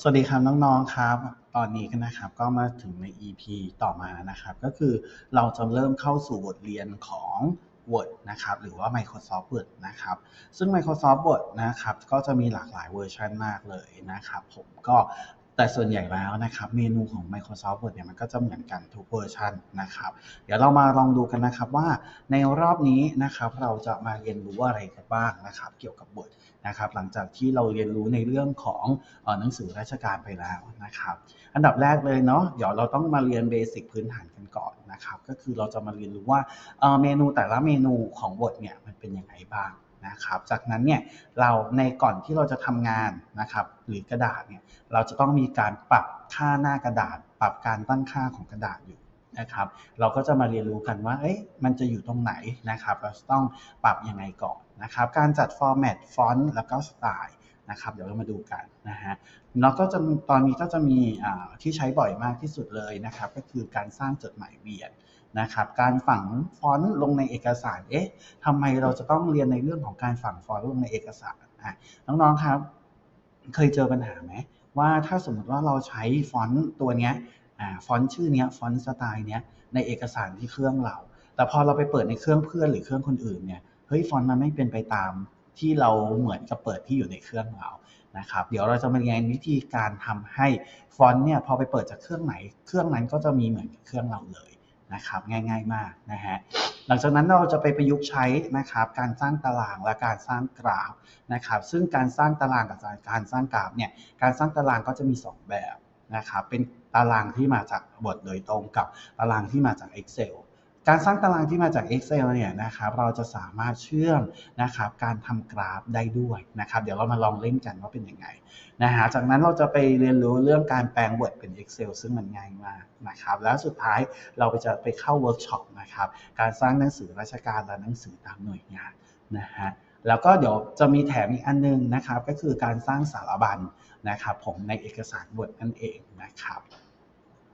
สวัสดีครับน้องๆครับ ตอนนี้กันนะครับก็มาถึงใน EP ต่อมานะครับ ก็คือเราจะเริ่มเข้าสู่บทเรียนของ Word นะครับหรือว่า Microsoft Word นะครับ ซึ่ง Microsoft Word นะครับก็จะมีหลากหลายเวอร์ชันมากเลยนะครับ ผมก็ แต่ส่วนใหญ่แล้วนะครับเมนูของ Microsoft Word เนี่ยมันก็จะเหมือนกันทุกเวอร์ชันนะครับ เดี๋ยวเรามาลองดูกันนะครับว่าในรอบนี้นะครับเราจะมาเรียนรู้อะไรกันบ้างนะครับเกี่ยวกับ Word นะครับหลังจากที่เราเรียนรู้ในเรื่องของหนังสือราชการไปแล้วนะครับ อันดับแรกเลยเนาะเดี๋ยวเราต้องมาเรียนเบสิกพื้นฐานกันก่อนนะครับก็คือเราจะมาเรียนรู้ว่าเอ่อเมนูแต่ละเมนูของ Word เนี่ยมันเป็นยังไงบ้าง นะครับ จากนั้นเนี่ยเราในก่อนที่เราจะทำงานนะครับ หรือกระดาษเนี่ยเราจะต้องมีการปรับค่าหน้ากระดาษ ปรับการตั้งค่าของกระดาษอยู่นะครับ เราก็จะมาเรียนรู้กันว่าเอ๊ะมันจะอยู่ตรงไหนนะครับ เราต้องปรับยังไงก่อนนะครับ การจัดฟอร์แมตฟอนต์แล้วก็สไตล์ นะครับเดี๋ยวเรามาดูกันนะฮะแล้วก็จะตอนนี้ก็จะมีที่ใช้บ่อยมากที่สุดเลยนะครับก็คือการสร้างจดหมายเวียนนะครับการฝังฟอนต์ลงในเอกสารเอ๊ะทำไมเราจะต้องเรียนในเรื่องของการฝังฟอนต์ลงในเอกสารอะน้องๆครับ เคยเจอปัญหาไหมว่าถ้าสมมติว่าเราใช้ฟอนต์ตัวเนี้ยฟอนต์ชื่อเนี้ยฟอนต์สไตล์เนี้ยในเอกสารที่เครื่องเรา แต่พอเราไปเปิดในเครื่องเพื่อนหรือเครื่องคนอื่นเนี่ยเฮ้ยฟอนต์มันไม่เป็นไปตาม ที่เราเหมือนกับเปิดที่อยู่ในเครื่องเรานะครับเดี๋ยวเราจะมาเรียนวิธีการทำให้ฟอนต์เนี่ยพอไปเปิดจากเครื่องไหน เครื่องนั้นก็จะมีเหมือนกับเครื่องเราเลยนะครับง่ายๆมากนะฮะหลังจากนั้นเราจะไปประยุกต์ใช้นะครับการสร้างตารางและการสร้างกราฟนะครับซึ่งการสร้างตารางกับการสร้างกราฟเนี่ยการสร้างตารางก็จะมี 2 แบบนะครับเป็นตารางที่มาจากบทโดยตรงกับตารางที่มาจาก Excel การสร้างตารางที่มาจาก Excel เนี่ยนะครับเราจะสามารถเชื่อมนะครับการทำกราฟได้ด้วยนะครับเดี๋ยวเรามาลองเล่นกันว่าเป็นยังไงนะฮะจากนั้นเราจะไปเรียนรู้เรื่องการแปลง Word เป็น Excel ซึ่งมันง่ายมากนะครับแล้วสุดท้ายเราไปจะไปเข้าเวิร์กช็อปนะครับการสร้างหนังสือราชการและหนังสือตามหน่วยงานนะฮะแล้วก็เดี๋ยวจะมีแถมอีกอันนึงนะครับก็คือการสร้างสารบัญนะครับผมในเอกสาร Word นั่นเองนะครับ